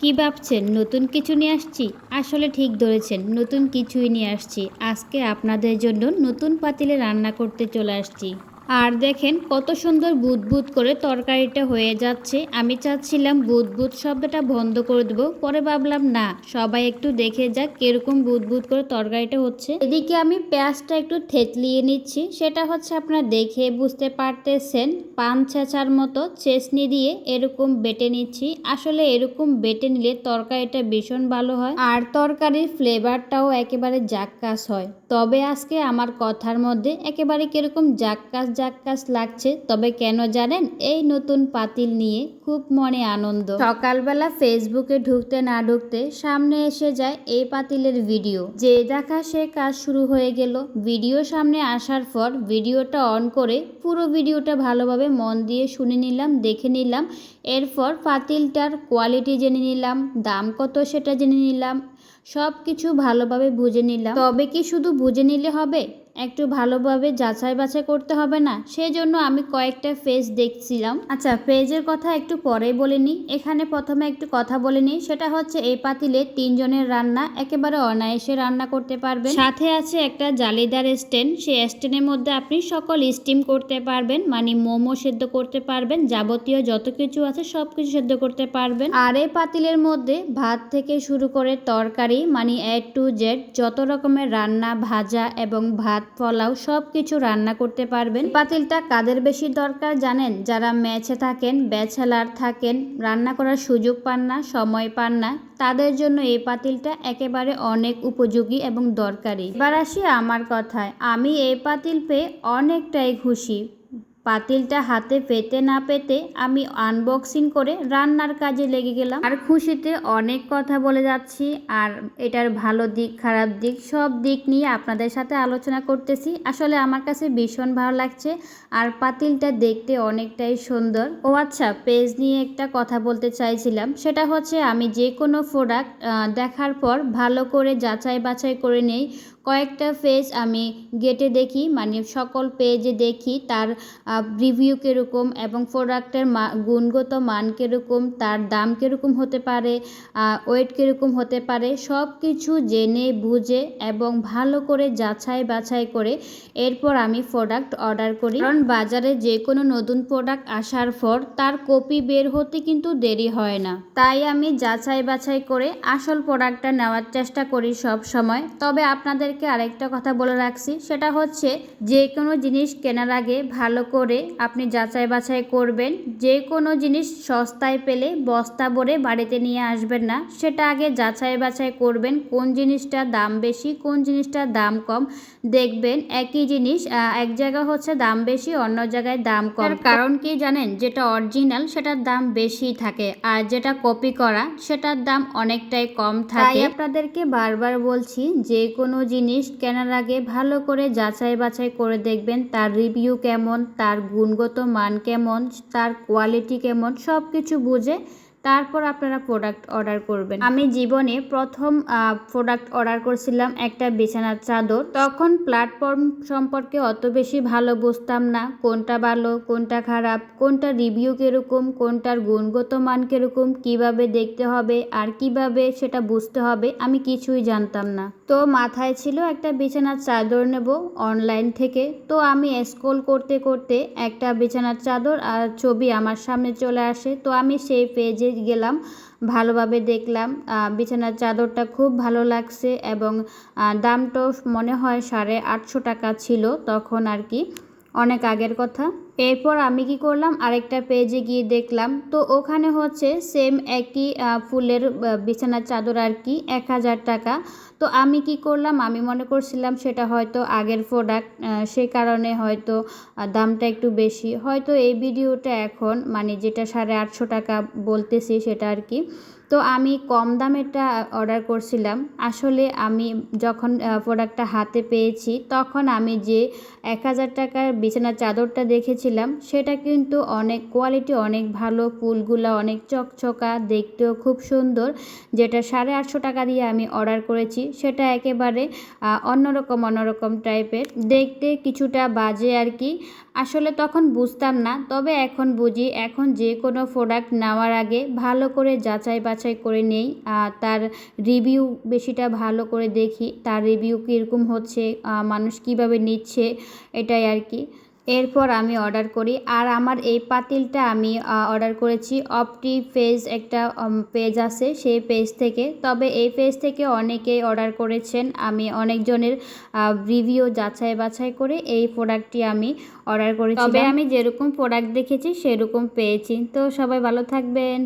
কি ভাবছেন? নতুন কিছু নিয়ে আসছি? আসলে ঠিক ধরেছেন, নতুন কিছুই নিয়ে আসছি। আজকে আপনাদের জন্য নতুন পাতিলে রান্না করতে চলে আসছি। আর দেখেন কত সুন্দর বুদবুদ করে তরকারিটা হয়ে যাচ্ছে। আমি চাচ্ছিলাম বুদবুদ শব্দটা বন্ধ করে দেবো। পরে ভাবলাম, না, সবাই একটু দেখে যাক কীরকম বুদবুদ করে তরকারিটা হচ্ছে। এদিকে আমি পেঁয়াজটা একটু থেতলিয়ে নিচ্ছি। সেটা হচ্ছে আপনারা দেখে বুঝতে পারতেছেন। পান ছেঁচার মতো চেসনি দিয়ে এরকম বেটে নিচ্ছি। আসলে এরকম বেটে নিলে তরকারিটা ভীষণ ভালো হয়। আর তরকারির ফ্লেভারটাও একেবারে জাক্কাস হয়। তবে আজকে আমার কথার মধ্যে একেবারে কীরকম জাক্কাস জাক্কাস লাগছে, তবে কেন জানেন? এই নতুন পাতিল নিয়ে খুব মনে আনন্দ। সকালবেলা ফেসবুকে ঢুকতে না ঢুকতে সামনে এসে যায় এই পাতিলের ভিডিও। যে দেখা সে কাজ শুরু হয়ে গেল। ভিডিও সামনে আসার পর ভিডিওটা অন করে পুরো ভিডিওটা ভালোভাবে মন দিয়ে শুনে নিলাম, দেখে নিলাম। এরপর পাতিলটার কোয়ালিটি জেনে নিলাম, দাম কত সেটা জেনে নিলাম সব কিছু ভালোভাবে বুঝে নিলাম। তবে কি শুধু বুঝে নিলে হবে? একটু ভালোভাবে যাচাই বাছাই করতে হবে না সেই জন্য আমি কয়েকটা পেজ দেখছিলাম। আচ্ছা পেজের কথা একটু পরেই বলে নিই। এখানে প্রথমে একটু কথা বলে নিই। সেটা হচ্ছে এই পাতিলে তিনজনের রান্না একেবারে অনায়াসে রান্না করতে পারবেন। সাথে আছে একটা জালিদার স্ট্যান্ড সেই স্ট্যান্ডের মধ্যে আপনি সকল স্টিম করতে পারবেন মানে মোমো সেদ্ধ করতে পারবেন, যাবতীয় যত কিছু আছে সব কিছু সেদ্ধ করতে পারবেন। আর এই পাতিলের মধ্যে ভাত থেকে শুরু করে তরকারি মানে এ টু জেড যত রকমের রান্না, ভাজা এবং ভাত পোলাও সব কিছু রান্না করতে পারবেন। পাতিলটা কাদের বেশি দরকার জানেন? যারা ম্যাচে থাকেন ব্যাচেলার থাকেন, রান্না করার সুযোগ পান না, সময় পান না, তাদের জন্য এই পাতিলটা একেবারে অনেক উপযোগী এবং দরকারি। এবার আসি আমার কথায়। আমি এই পাতিল পেয়ে অনেকটাই খুশি। পাতিলটা হাতে পেতে না পেতে আমি আনবক্সিং করে রান্নার কাজে লেগে গেলাম। আর খুশিতে অনেক কথা বলে যাচ্ছি, আর এটার ভালো দিক, খারাপ দিক সব দিক নিয়ে আপনাদের সাথে আলোচনা করতেছি। আসলে আমার কাছে ভীষণ ভালো লাগছে, আর পাতিলটা দেখতে অনেকটাই সুন্দর। ও আচ্ছা পেজ নিয়ে একটা কথা বলতে চাইছিলাম। সেটা হচ্ছে আমি যে কোনো প্রোডাক্ট দেখার পর ভালো করে যাচাই বাছাই করে নেই। কয়েকটা পেজ আমি গেটে দেখি মানে সকল পেজে দেখি, তার রিভিউ কীরকম এবং প্রোডাক্টের গুণগত মান কীরকম, তার দাম কীরকম হতে পারে ওয়েট কীরকম হতে পারে সব কিছু জেনে, বুঝে এবং ভালো করে যাচাই বাছাই করে এরপর আমি প্রোডাক্ট অর্ডার করি। কারণ বাজারে যে কোনো নতুন প্রোডাক্ট আসার পর তার কপি বের হতে কিন্তু দেরি হয় না। তাই আমি যাচাই বাছাই করে আসল প্রোডাক্টটা নেওয়ার চেষ্টা করি সব সময়। তবে আপনাদের আপনাদেরকে আরেকটা কথা বলে রাখছি। সেটা হচ্ছে যে কোনো জিনিস কেনার আগে ভালো করে আপনি যাচাই বাছাই করবেন। যে কোনো জিনিস সস্তায় পেলে বস্তা ভরে বাড়িতে নিয়ে আসবেন না। সেটা আগে যাচাই বাছাই করবেন কোন জিনিসটা দাম বেশি কোন জিনিসটা দাম কম। দেখবেন একই জিনিস এক জায়গা হচ্ছে দাম বেশি অন্য জায়গায় দাম কম। কারণ কি জানেন? যেটা অরিজিনাল সেটার দাম বেশি থাকে। আর যেটা কপি করা সেটার দাম অনেকটাই কম থাকে। আপনাদেরকে বারবার বলছি যে কোনো জিনিস জিনিস কেনার আগে ভালো করে যাচাই বাছাই করে দেখবেন, তার রিভিউ কেমন, তার গুণগত মান কেমন, তার কোয়ালিটি কেমন সব কিছু বুঝে তারপর আপনারা প্রোডাক্ট অর্ডার করবেন। আমি জীবনে প্রথম প্রোডাক্ট অর্ডার করছিলাম একটা বিছানার চাদর। তখন প্ল্যাটফর্ম সম্পর্কে অত বেশি ভালো বুঝতাম না, কোনটা ভালো, কোনটা খারাপ, কোনটা রিভিউ কীরকম, কোনটার গুণগত মান কীরকম, কীভাবে দেখতে হবে আর কীভাবে সেটা বুঝতে হবে, আমি কিছুই জানতাম না। তো মাথায় ছিল একটা বিছানার চাদর নেব অনলাইন থেকে। তো আমি স্ক্রোল করতে করতে একটা বিছানার চাদর আর ছবি আমার সামনে চলে আসে। তো আমি সেই পেজে গেলাম, ভালোভাবে দেখলাম। বিছানার চাদরটা খুব ভালো লাগছে এবং দামটাও মনে হয় সাড়ে আটশো টাকা ছিল তখন আর কি। অনেক আগের কথা। এরপর আমি কি করলাম? আরেকটা পেজে গিয়ে দেখলাম। তো ওখানে হচ্ছে সেম একই ফুলের বিছানার চাদর আর কি, এক হাজার টাকা। তো আমি কি করলাম? আমি মনে করছিলাম সেটা হয়তো আগের প্রোডাক্ট সে কারণে হয়তো দামটা একটু বেশি। হয়তো এই ভিডিওটা এখন মানে যেটা সাড়ে আটশো টাকা বলতেছি সেটা আর কি তো আমি কম দামেরটা অর্ডার করছিলাম। আসলে আমি যখন প্রোডাক্টটা হাতে পেয়েছি, তখন আমি যে এক হাজার টাকার বিছানার চাদরটা দেখেছিলাম, সেটা কিন্তু অনেক কোয়ালিটি অনেক ভালো, ফুলগুলো অনেক চকচকা, দেখতেও খুব সুন্দর, যেটা সাড়ে আটশো টাকা দিয়ে আমি অর্ডার করেছি। সেটা একেবারে অন্যরকম অন্যরকম টাইপের দেখতে কিছুটা বাজে আর কি। আসলে তখন বুঝতাম না, তবে এখন বুঝি, এখন যে কোনো প্রোডাক্ট নেওয়ার আগে ভালো করে যাচাই বাছাই করে নেই। তার রিভিউ বেশিটা ভালো করে দেখি, তার রিভিউ কীরকম হচ্ছে মানুষ কীভাবে নিচ্ছে, এটাই আর কি। এরপর আমি অর্ডার করি। আর আমার এই পাতিলটা আমি অর্ডার করেছি। অপটি পেজ একটা পেজ আছে, সেই পেজ থেকে। তবে এই পেজ থেকে অনেকেই অর্ডার করেছেন। আমি অনেকজনের রিভিউ যাচাই বাছাই করে এই প্রোডাক্টটি আমি অর্ডার করেছি তবে আমি যেরকম প্রোডাক্ট দেখেছি, সেরকম পেয়েছি। তো সবাই ভালো থাকবেন।